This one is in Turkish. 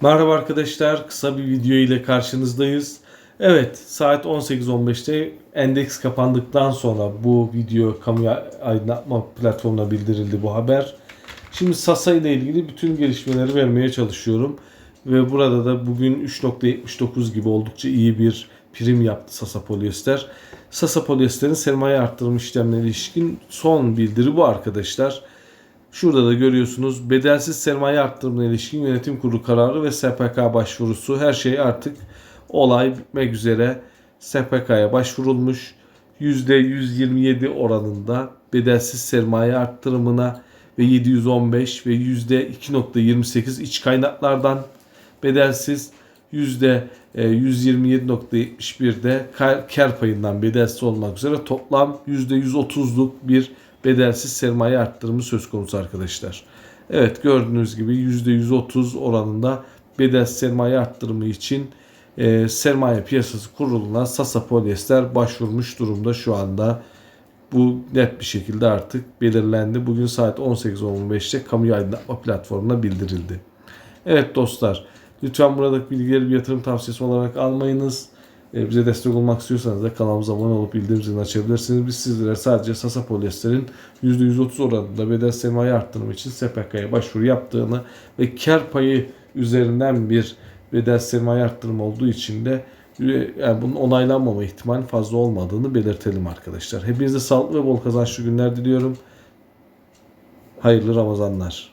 Merhaba arkadaşlar, kısa bir video ile karşınızdayız. Evet, saat 18.15'te endeks kapandıktan sonra bu video kamu aydınlatma platformuna bildirildi bu haber. Şimdi Sasa ile ilgili bütün gelişmeleri vermeye çalışıyorum. Ve burada da bugün 3.79 gibi oldukça iyi bir prim yaptı Sasa Polyester. Sasa Polyester'in sermaye arttırma işlemlerine ilişkin son bildiri bu arkadaşlar. Şurada da görüyorsunuz bedelsiz sermaye arttırımına ilişkin yönetim kurulu kararı ve SPK başvurusu her şey artık olay bitmek üzere SPK'ya başvurulmuş. %127 oranında bedelsiz sermaye arttırımına ve 715 ve %2.28 iç kaynaklardan bedelsiz %127.71'de kar, payından bedelsiz olmak üzere toplam %130'luk bir bedelsiz sermaye arttırımı söz konusu arkadaşlar. Evet gördüğünüz gibi %130 oranında bedelsiz sermaye arttırımı için e, sermaye piyasası kuruluna Sasa Polyester başvurmuş durumda şu anda. Bu net bir şekilde artık belirlendi. Bugün saat 18.15'te kamu aydınlatma platformuna bildirildi. Evet dostlar lütfen buradaki bilgileri bir yatırım tavsiyesi olarak almayınız. E, bize destek olmak istiyorsanız da kanalımıza abone olup bildirim zilini açabilirsiniz. Biz sizlere sadece Sasa Polyester'in %130 oranında bedel sermaye arttırımı için SPK'ya başvuru yaptığını ve kar payı üzerinden bir bedel sermaye arttırımı olduğu için de e, yani bunun onaylanmama ihtimali fazla olmadığını belirtelim arkadaşlar. Hepinize sağlıklı ve bol kazançlı günler diliyorum. Hayırlı Ramazanlar.